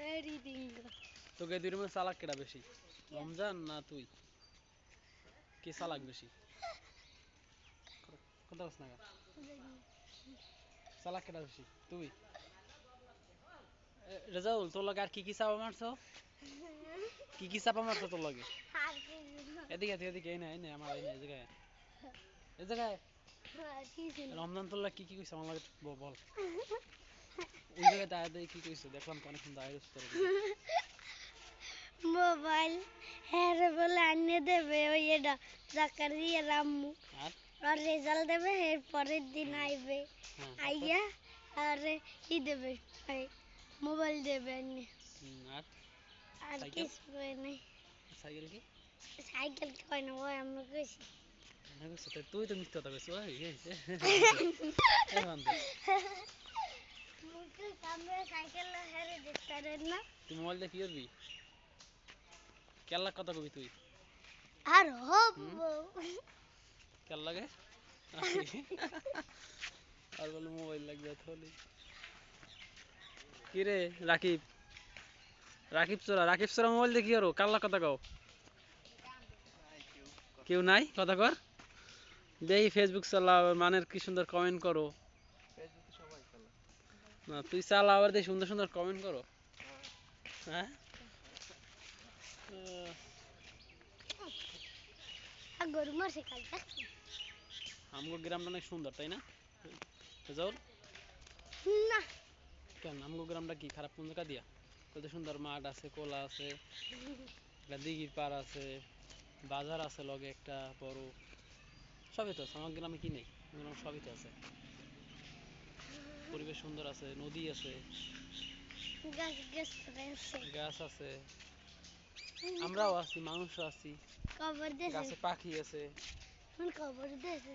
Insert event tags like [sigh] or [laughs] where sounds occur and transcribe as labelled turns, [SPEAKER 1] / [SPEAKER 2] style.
[SPEAKER 1] Very ডিঙ্গ
[SPEAKER 2] তোকে দুই রকমের চালাক কেটা বেশি? রমজান না তুই? কে চালাক বেশি? কথা বলছ না চালাক কেটা বেশি? তুই? রেজাউল তোর লগে আর কি কি চাপা মারছো? কি কি চাপা মারছো তোর লগে? এদিকে এদিকে এদিকে এই না এই না আমার এই না এই জায়গায় এই জায়গায় রমজান তোর লাগে কি কি কইছে আমার লাগে বল। ওই জায়গায় দাঁড়িয়ে দাঁড়িয়ে কি কইছে? দেখলাম তো অনেকক্ষণ দাঁড়িয়ে রয়েছে তোর দিকে।
[SPEAKER 1] মোবাইল হ্যাঁ রে বলে আনিয়ে দেবে ওই এটা জাকারিয়া রাম্মু
[SPEAKER 2] আর?
[SPEAKER 1] আর রেজাল্ট দেবে এর পরের দিন আইবে।
[SPEAKER 2] হ্যাঁ
[SPEAKER 1] আইয়া আর ই দেবে এই মোবাইল দেবে আনিয়ে
[SPEAKER 2] হুম, আর?
[SPEAKER 1] আর
[SPEAKER 2] সাইকেল?
[SPEAKER 1] কিছু হয় নাই।
[SPEAKER 2] সাইকেল কি?
[SPEAKER 1] সাইকেল কয় না ওই আমরা কইছি।
[SPEAKER 2] না কইছে তো তুই তো মিথ্যা কথা কইছিস ওই [laughs] এই এই, এই বান্দর।
[SPEAKER 1] মুখে সামনে সাইকেল দেখতে না।
[SPEAKER 2] তুই মোবাইল দিয়ে কি করবি? কেল্লা কথা কবি তুই।
[SPEAKER 1] আর হব।
[SPEAKER 2] কেল লাগে আর বলে মোবাইল লাগবে তাহলে কি রে রাকিব? রাকিব চোরা রাকিব চোরা মোবাইল দিয়ে কি করো? কাল্লা কথা কও। কেউ নাই? কথা কর। দেখি ফেসবুক চালাও মানের কি সুন্দর কমেন্ট করো। না তুই চালা আবার দেখি সুন্দর সুন্দর কমেন্ট করো।
[SPEAKER 1] গরু মারছে কাল
[SPEAKER 2] আমগো গ্রামটা অনেক সুন্দর তাই না? রেজাউল
[SPEAKER 1] না।
[SPEAKER 2] কেন? আমগো গ্রামটা কি খারাপ? কোন জায়গা দিয়া? কত সুন্দর মাঠ আছে কোলা আছে একটা দিঘির পার আছে বাজার আছে লগে একটা বড়। সবই তো আছে আমার গ্রামে কি নেই? গ্রামে সবই তো আছে। পরিবেশ সুন্দর আছে নদী আছে।
[SPEAKER 1] গাছ গাছ আছে।
[SPEAKER 2] গাছ আছে। আমরাও আছি মানুষও আছি।
[SPEAKER 1] কবর দেশে
[SPEAKER 2] গাছে পাখি আছে।
[SPEAKER 1] কবর দেশে